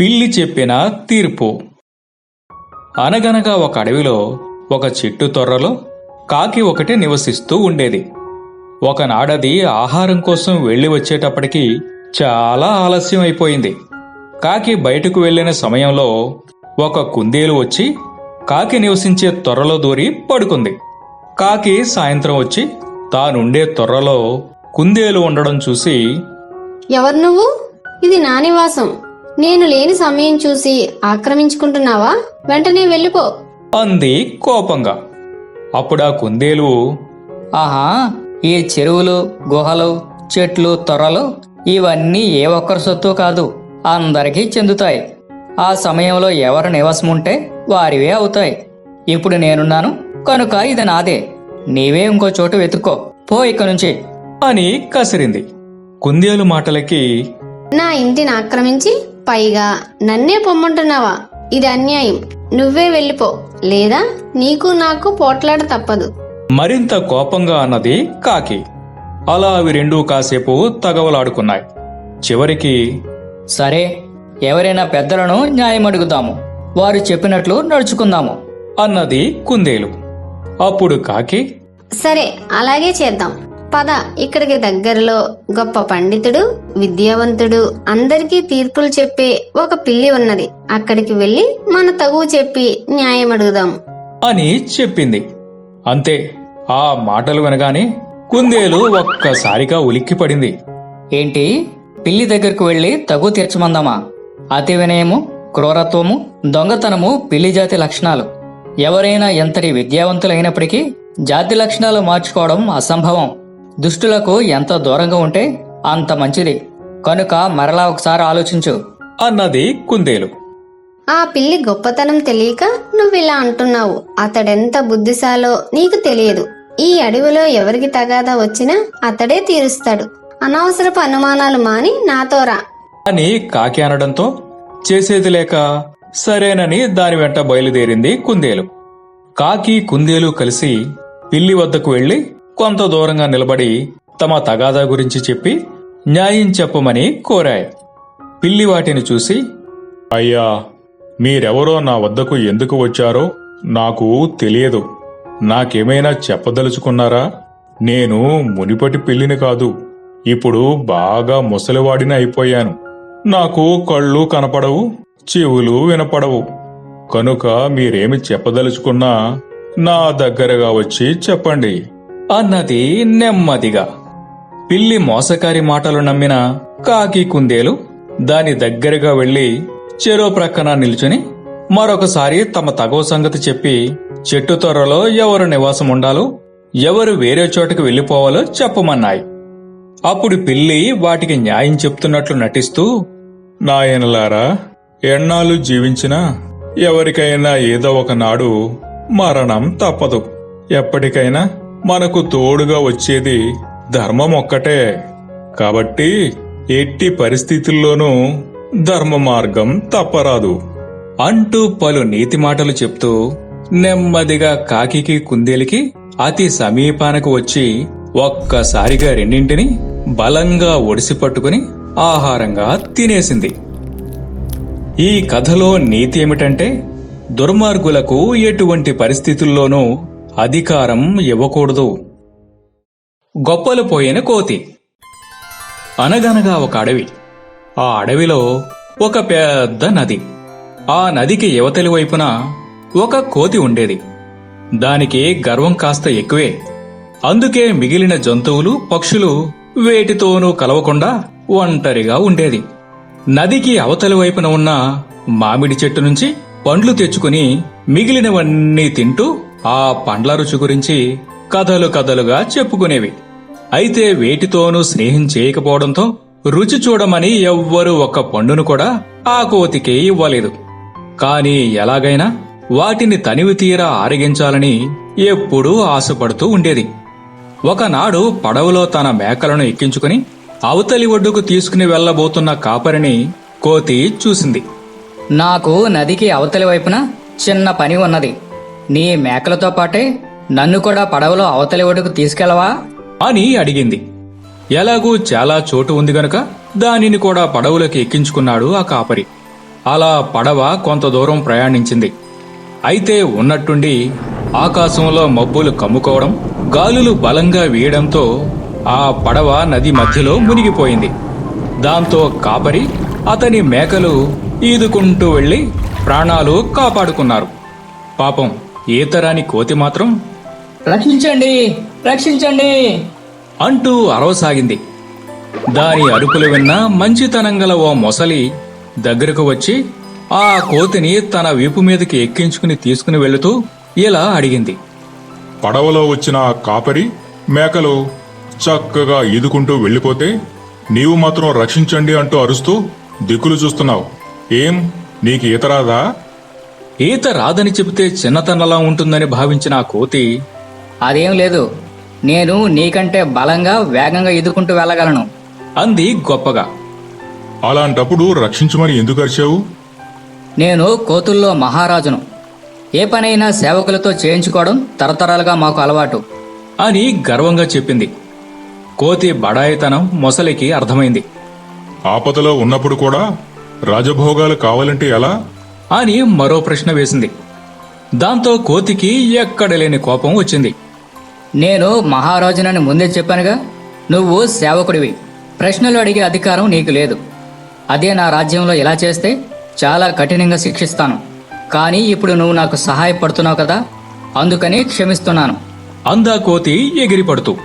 పిల్లి చెప్పిన తీర్పు. అనగనగా ఒక అడవిలో ఒక చెట్టు తొర్రలో కాకి ఒకటి నివసిస్తూ ఉండేది. ఒకనాడది ఆహారం కోసం వెళ్ళి వచ్చేటప్పటికి చాలా ఆలస్యం అయిపోయింది. కాకి బయటకు వెళ్ళిన సమయంలో ఒక కుందేలు వచ్చి కాకి నివసించే తొర్రలో దూరి పడుకుంది. కాకి సాయంత్రం వచ్చి తానుండే తొర్రలో కుందేలు ఉండడం చూసి ఎవరు నువ్వు? ఇది నా నివాసం. నేను లేని సమయం చూసి ఆక్రమించుకుంటున్నావా? వెంటనే వెళ్ళిపో. అంది కోపంగా. అప్పుడా కుందేలు ఆహా ఈ చెరువులు గుహలు చెట్లు తొర్రలు ఇవన్నీ ఏ ఒక్కరి సొత్తు కాదు అందరికీ చెందుతాయి. ఆ సమయంలో ఎవరు నివాసం ఉంటే వారివే అవుతాయి. ఇప్పుడు నేనున్నాను కనుక ఇది నాదే. నీవే ఇంకో చోటు వెతుక్కో. పో ఇక నుంచి. అని కసిరింది. కుందేలు మాటలకి నా ఇంటిని ఆక్రమించి పైగా నన్నే పొమ్మంటున్నావా? ఇది అన్యాయం. నువ్వే వెళ్ళిపో. లేదా నీకు నాకు పోట్లాడ తప్పదు. మరింత కోపంగా అన్నది కాకి. అలా అవి రెండూ కాసేపు తగవలాడుకున్నాయి. చివరికి సరే ఎవరైనా పెద్దలను న్యాయం అడుగుదాము వారు చెప్పినట్లు నడుచుకుందాము. అన్నది కుందేలు. అప్పుడు కాకి సరే అలాగే చేద్దాం. పద. ఇక్కడికి దగ్గరలో గొప్ప పండితుడు విద్యావంతుడు అందరికీ తీర్పులు చెప్పే ఒక పిల్లి ఉన్నది. అక్కడికి వెళ్ళి మన తగువు చెప్పి న్యాయం అడుగుదాం. అని చెప్పింది. అంతే ఆ మాటలు వినగానే కుందేలు ఒక్కసారిగా ఉలిక్కిపడింది ఏంటి? పిల్లి దగ్గరకు వెళ్ళి తగు తీర్చమందామా? అతి వినయము క్రూరత్వము దొంగతనము పిల్లి జాతి లక్షణాలు. ఎవరైనా ఎంతటి విద్యావంతులైనప్పటికీ జాతి లక్షణాలు మార్చుకోవడం అసంభవం. దుష్టులకు ఎంత దూరంగా ఉంటే అంత మంచిది. కనుక మరలా ఒకసారి ఆలోచించు. అన్నది కుందేలు. ఆ పిల్లి గొప్పతనం తెలియక నువ్విలా అంటున్నావు. అతడెంత బుద్ధిశాలో నీకు తెలియదు. ఈ అడవిలో ఎవరికి తగాదా వచ్చినా అతడే తీరుస్తాడు. అనవసరపు అనుమానాలు మాని నాతో రా. అని కాకి అనడంతో చేసేది లేక సరేనని దాని వెంట బయలుదేరింది కుందేలు. కాకి కుందేలు కలిసి పిల్లి వద్దకు వెళ్ళి కొంత దూరంగా నిలబడి తమ తగాదా గురించి చెప్పి న్యాయం చెప్పమని కోరాయి. పిల్లి వాటిని చూసి అయ్యా మీరెవరో నా వద్దకు ఎందుకు వచ్చారో నాకు తెలియదు. నాకేమైనా చెప్పదలుచుకున్నారా? నేను మునిపటి పిల్లిని కాదు ఇప్పుడు బాగా ముసలివాడిని అయిపోయాను. నాకు కళ్ళు కనపడవు చెవులు వినపడవు. కనుక మీరేమి చెప్పదలుచుకున్నా నా దగ్గరగా వచ్చి చెప్పండి. అన్నది నెమ్మదిగా. పిల్లి మోసకారి మాటలు నమ్మిన కాకి కుందేలు దాని దగ్గరగా వెళ్ళి చెరో ప్రక్కన నిల్చుని మరొకసారి తమ తగవ సంగతి చెప్పి చెట్టు తొర్రలో ఎవరు నివాసం ఉండాలో ఎవరు వేరే చోటకు వెళ్ళిపోవాలో చెప్పమన్నాయి. అప్పుడు పిల్లి వాటికి న్యాయం చెప్తున్నట్లు నటిస్తూ నాయనలారా ఎన్నాళ్ళు జీవించినా ఎవరికైనా ఏదో ఒక నాడు మరణం తప్పదు. ఎప్పటికైనా మనకు తోడుగా వచ్చేది ధర్మం ఒక్కటే. కాబట్టి ఎట్టి పరిస్థితుల్లోనూ ధర్మ మార్గం తప్పరాదు. అంటూ పలు నీతి మాటలు చెప్తూ నెమ్మదిగా కాకికి కుందేలికి అతి సమీపానికి వచ్చి ఒక్కసారిగా రెండింటిని బలంగా ఒడిసి పట్టుకుని ఆహారంగా తినేసింది. ఈ కథలో నీతి ఏమిటంటే దుర్మార్గులకు ఎటువంటి పరిస్థితుల్లోనూ అధికారం ఇవ్వకూడదు. గొప్పలు పోయిన కోతి. అనగనగా ఒక అడవి. ఆ అడవిలో ఒక పెద్ద నది. ఆ నదికి యువతలి వైపున ఒక కోతి ఉండేది. దానికి గర్వం కాస్త ఎక్కువే. అందుకే మిగిలిన జంతువులు పక్షులు వేటితోనూ కలవకుండా ఒంటరిగా ఉండేది. నదికి అవతలి వైపున ఉన్న మామిడి చెట్టు నుంచి పండ్లు తెచ్చుకుని మిగిలినవన్నీ తింటూ ఆ పండ్ల రుచి గురించి కథలు కథలుగా చెప్పుకునేవి. అయితే వేటితోనూ స్నేహం చేయకపోవడంతో రుచి చూడమని ఎవ్వరూ ఒక్క పండును కూడా ఆ కోతికే ఇవ్వలేదు. కాని ఎలాగైనా వాటిని తనివి తీరా ఆరగించాలని ఎప్పుడూ ఆశపడుతూ ఉండేది. ఒకనాడు పడవలో తన మేకలను ఎక్కించుకుని అవతలి ఒడ్డుకు తీసుకుని వెళ్ళబోతున్న కాపరిని కోతి చూసింది. నాకు నదికి అవతలి వైపున చిన్న పని ఉన్నది. నీ మేకలతో పాటే నన్ను కూడా పడవలో అవతలి ఒడుకు తీసుకెళ్ళవా అని అడిగింది. ఎలాగూ చాలా చోటు ఉంది గనుక దానిని కూడా పడవలోకి ఎక్కించుకున్నాడు ఆ కాపరి. అలా పడవ కొంత దూరం ప్రయాణించింది. అయితే ఉన్నట్టుండి ఆకాశంలో మబ్బులు కమ్ముకోవడం గాలులు బలంగా వీయడంతో ఆ పడవ నది మధ్యలో మునిగిపోయింది. దాంతో కాపరి అతని మేకలు ఈదుకుంటూ వెళ్ళి ప్రాణాలు కాపాడుకున్నారు. పాపం ఈతరాని కోతి మాత్రం? రక్షించండి రక్షించండి. అంటూ అరవసాగింది. దాని అరుపులు విన్న మంచితనం గల ఓ మొసలి దగ్గరకు వచ్చి ఆ కోతిని తన వీపు మీదకి ఎక్కించుకుని తీసుకుని వెళుతూ ఇలా అడిగింది. పడవలో వచ్చిన కాపరి మేకలు చక్కగా ఈదుకుంటూ వెళ్ళిపోతే నీవు మాత్రం రక్షించండి అంటూ అరుస్తూ దిక్కులు చూస్తున్నావు. ఏం నీకు ఈత రాదా? ఈత రాదని చెబితే చిన్నతనలా ఉంటుందని భావించిన ఆ కోతి అదేం లేదు. నేను నీకంటే బలంగా వేగంగా ఎదుర్కొంటూ వెళ్ళగలను. అంది గొప్పగా. అలాంటప్పుడు రక్షించమని ఎందుకు అరిచావు? నేను కోతుల్లో మహారాజును. ఏ పనైనా సేవకులతో చేయించుకోవడం తరతరాలుగా మాకు అలవాటు. అని గర్వంగా చెప్పింది. కోతి బడాయితనం మొసలికి అర్థమైంది. ఆపదలో ఉన్నప్పుడు కూడా రాజభోగాలు కావాలంటే ఎలా? అని మరో ప్రశ్న వేసింది. దాంతో కోతికి ఎక్కడలేని కోపం వచ్చింది. నేను మహారాజునని ముందే చెప్పానుగా నువ్వు సేవకుడివి. ప్రశ్నలు అడిగే అధికారం నీకు లేదు. అదే నా రాజ్యంలో ఇలా చేస్తే చాలా కఠినంగా శిక్షిస్తాను. కానీ ఇప్పుడు నువ్వు నాకు సహాయపడుతున్నావు కదా అందుకని క్షమిస్తున్నాను. అందా కోతి ఎగిరిపడుతూ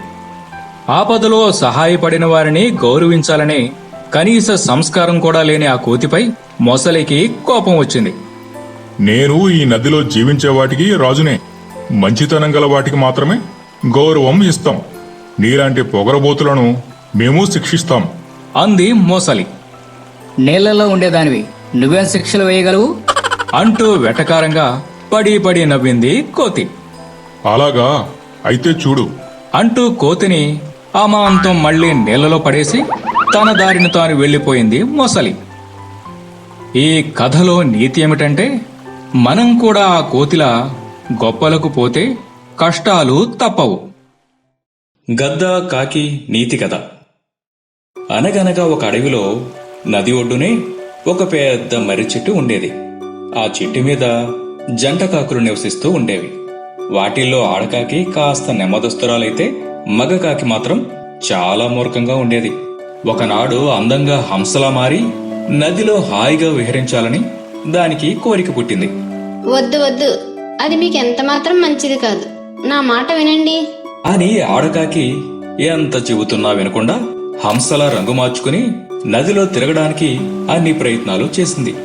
ఆపదలో సహాయపడిన వారిని గౌరవించాలనే కనీస సంస్కారం కూడా లేని ఆ కోతిపై మొసలికి కోపం వచ్చింది. నేను ఈ నదిలో జీవించే వాటికి రాజునే. మంచితనం గల వాటికి మాత్రమే గౌరవం ఇస్తాం. నీలాంటి పొగరబోతులను మేము శిక్షిస్తాం. అంది మొసలి. నీళ్ళలో ఉండేదానివి. నువ్వేం శిక్షలు వేయగలవు? అంటూ వెటకారంగా పడి పడి నవ్వింది కోతి. అలాగా అయితే చూడు. అంటూ కోతిని అమాంతం మళ్ళీ నీళ్ళలో పడేసి తన దారిని తాను వెళ్ళిపోయింది మొసలి. ఈ కథలో నీతి ఏమిటంటే మనం కూడా ఆ కోతిలా గొప్పలకు పోతే కష్టాలు తప్పవు. గద్ద కాకి నీతి కథ. అనగనగా ఒక అడవిలో నది ఒడ్డునే ఒక పెద్ద మర్రి చెట్టు ఉండేది. ఆ చెట్టు మీద జంట కాకులు నివసిస్తూ ఉండేవి. వాటిల్లో ఆడకాకి కాస్త నెమ్మదస్తురాలైతే మగ కాకి మాత్రం చాలా మూర్ఖంగా ఉండేది. ఒకనాడు అందంగా హంసలా మారి నదిలో హాయిగా విహరించాలని దానికి కోరిక పుట్టింది. వద్దు వద్దు. అది మీకు ఎంత మాత్రం మంచిది కాదు. నా మాట వినండి. అని ఆడకాకి ఎంత చెబుతున్నా వినకుండా హంసలా రంగు మార్చుకుని నదిలో తిరగడానికి అన్ని ప్రయత్నాలు చేసింది.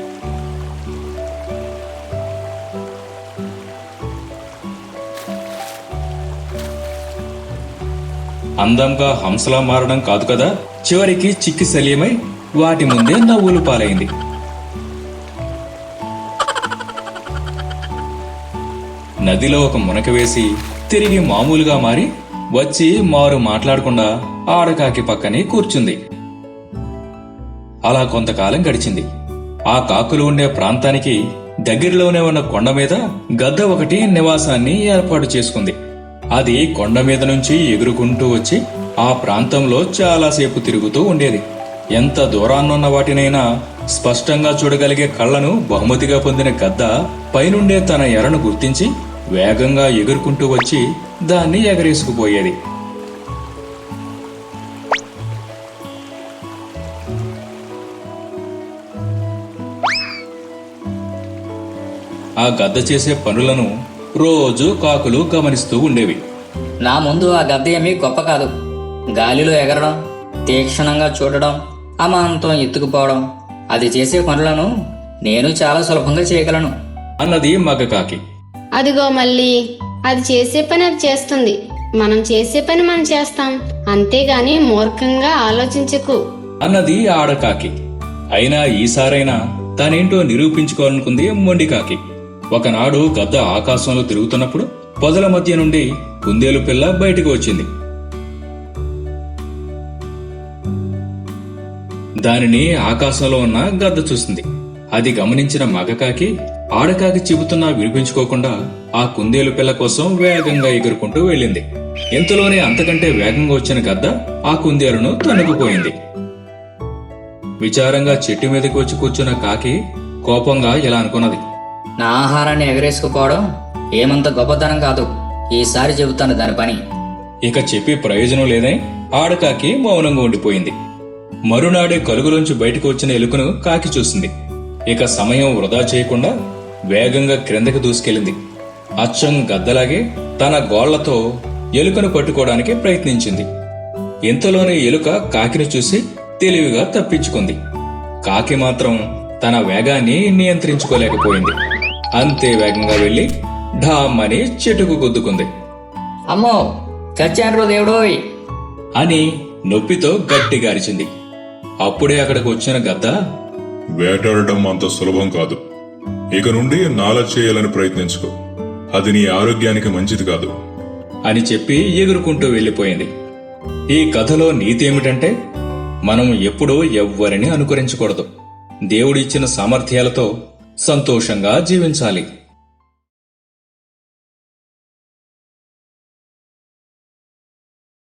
అందంగా హంసలా మారడం కాదు కదా? చివరికి చిక్కి శల్యమై వాటి ముందే నవ్వులు పాలైంది. నదిలో ఒక మునక వేసి తిరిగి మామూలుగా మారి వచ్చి మారు మాట్లాడకుండా ఆడకాకి పక్కనే కూర్చుంది. అలా కొంతకాలం గడిచింది. ఆ కాకులు ఉండే ప్రాంతానికి దగ్గరలోనే ఉన్న కొండ మీద గద్ద ఒకటి నివాసాన్ని ఏర్పాటు చేసుకుంది. అది కొండ మీద నుంచి ఎగురుకుంటూ వచ్చి ఆ ప్రాంతంలో చాలాసేపు తిరుగుతూ ఉండేది. ఎంత దూరాన్నున్న వాటినైనా స్పష్టంగా చూడగలిగే కళ్ళను బహుమతిగా పొందిన గద్ద పైనుండే తన ఎరను గుర్తించి వేగంగా ఎగురుకుంటూ వచ్చి దాన్ని ఎగరేసుకుపోయేది. ఆ గద్ద చేసే పనులను రోజు కాకులు గమనిస్తూ ఉండేవి. నా ముందు ఆ గద్ద ఏమీ గొప్ప కాదు. గాలిలో ఎగరడం తీక్షణంగా చూడడం అమాంతం ఎత్తుకుపోవడం అది చేసే పనులను నేను చాలా సులభంగా చేయగలను. అన్నది మగ కాకి. అదిగో మళ్ళీ అది చేసే పని అది చేస్తుంది. మనం చేసే పని మనం చేస్తాం. అంతేగాని మూర్ఖంగా ఆలోచించకు. అన్నది ఆడకాకి అయినా ఈసారైనా తానేంటో నిరూపించుకోవాలనుకుంది మొండికాకి ఒకనాడు గద్ద ఆకాశంలో తిరుగుతున్నప్పుడు పొదల మధ్య నుండి కుందేలు పిల్ల బయటకు వచ్చింది. దానిని ఆకాశంలో ఉన్న గద్ద చూసింది. అది గమనించిన మగకాకి ఆడకాకి చెబుతున్నా వినిపించుకోకుండా ఆ కుందేలు పిల్ల కోసం వేగంగా ఎగురుకుంటూ వెళ్ళింది. ఇంతలోనే అంతకంటే వేగంగా వచ్చిన గద్ద ఆ కుందేలును తణుకుపోయింది విచారంగా చెట్టు మీదకి వచ్చి కూర్చున్న కాకి కోపంగా ఇలా అనుకున్నది. నా ఆహారాన్ని ఎగరేసుకుపోవడం ఏమంత గొప్పతనం కాదు. ఈసారి చెబుతాను దాని పని. ఇక చెప్పి ప్రయోజనం లేదని ఆడకాకి మౌనంగా ఉండిపోయింది. మరునాడే కలుగులోంచి బయటకు వచ్చిన ఎలుకను కాకి చూసింది. ఇక సమయం వృధా చేయకుండా వేగంగా క్రిందకి దూసుకెళ్ళింది. అచ్చం గద్దలాగే తన గోళ్ళతో ఎలుకను పట్టుకోవడానికి ప్రయత్నించింది. ఇంతలోనే ఎలుక కాకిని చూసి తెలివిగా తప్పించుకుంది. కాకి మాత్రం తన వేగాన్ని నియంత్రించుకోలేకపోయింది. అంతే వేగంగా వెళ్ళి ఢామ్ అని చెట్టుకు గుద్దుకుంది. అమ్మో చచ్చాను దేవుడోయ్. అని నొప్పితో గట్టిగా అరిచింది. అప్పుడే అక్కడికి వచ్చిన గద్ద వేటాడటం అంత సులభం కాదు. ఇక నుండి నాల చేయాలని ప్రయత్నించుకో. అది నీ ఆరోగ్యానికి మంచిది కాదు. అని చెప్పి ఎగురుకుంటూ వెళ్ళిపోయింది ఈ కథలో నీతి ఏమిటంటే మనం ఎప్పుడూ ఎవ్వరిని అనుకరించకూడదు. దేవుడిచ్చిన సామర్థ్యాలతో సంతోషంగా జీవించాలి.